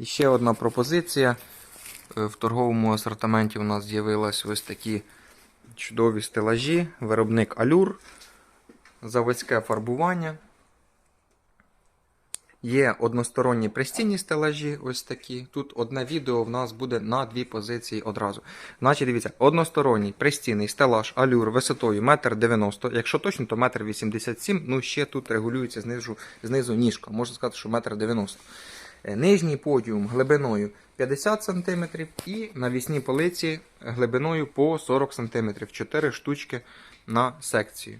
І ще одна пропозиція. Е, В торговому асортименті у нас з'явились ось такі чудові стелажі. Виробник Алюр, заводське фарбування. Є односторонні пристінні стелажі, ось такі. Тут одне відео в нас буде на дві позиції одразу. Значить, дивіться, односторонній пристінний стелаж алюр висотою 1,90 м. Якщо точно, то 1,87 м. Ну, ще тут регулюється знизу, знизу ніжка. Можна сказати, що 1,90 м. Е, Нижній подіум глибиною 50 см і навісні полиці глибиною по 40 см. 4 штучки на секцію.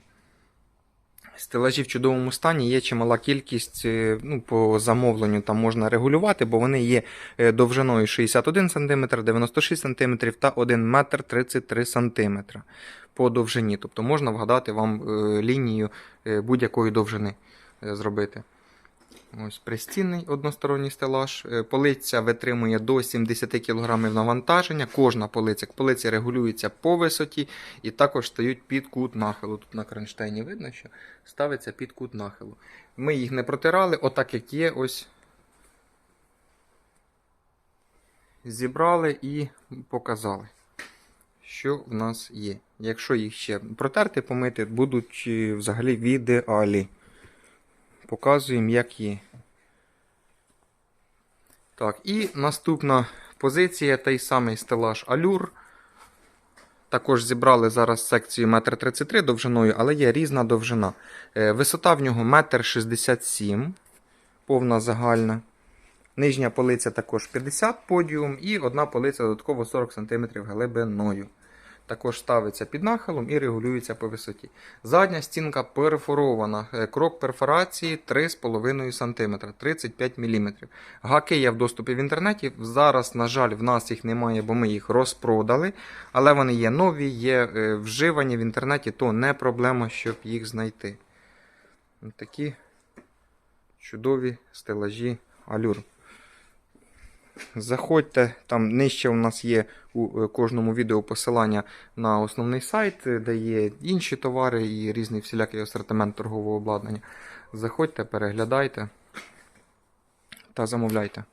Стелажі в чудовому стані є чимала кількість, е, ну, по замовленню там можна регулювати, бо вони є е, довжиною 61 см, 96 см та 1 метр 33 см по довжині. Тобто можна вгадати вам лінію будь-якої довжини зробити. Ось пристінний односторонній стелаж. Е, Полиця витримує до 70 кг навантаження. Кожна полиця полиці регулюється по висоті і також стають під кут нахилу. Тут на кронштейні видно, що ставиться під кут нахилу. Ми їх не протирали, отак як є, ось зібрали і показали, що в нас є. Якщо їх ще протерти, помити, будуть е, взагалі в ідеалі. Показуємо, як є. Так, і наступна позиція, той самий стелаж Алюр. Також зібрали зараз секцію 1,33 м довжиною, але є різна довжина. Е, Висота в нього 1,67 м, повна загальна. Нижня полиця також 50 подіум і одна полиця додатково 40 см глибиною. Також ставиться під нахилом і регулюється по висоті. Задня стінка перфорована. Е, Крок перфорації 3,5 см, 35 мм. Гаки є в доступі в інтернеті. Зараз, на жаль, в нас їх немає, бо ми їх розпродали. Але вони є нові, є е, вживані в інтернеті, то не проблема, щоб їх знайти. Такі чудові стелажі алюр. Заходьте, там нижче у нас є у е, кожному відео посилання на основний сайт, е, де є інші товари і різний всілякий асортимент торгового обладнання. Заходьте, переглядайте та замовляйте.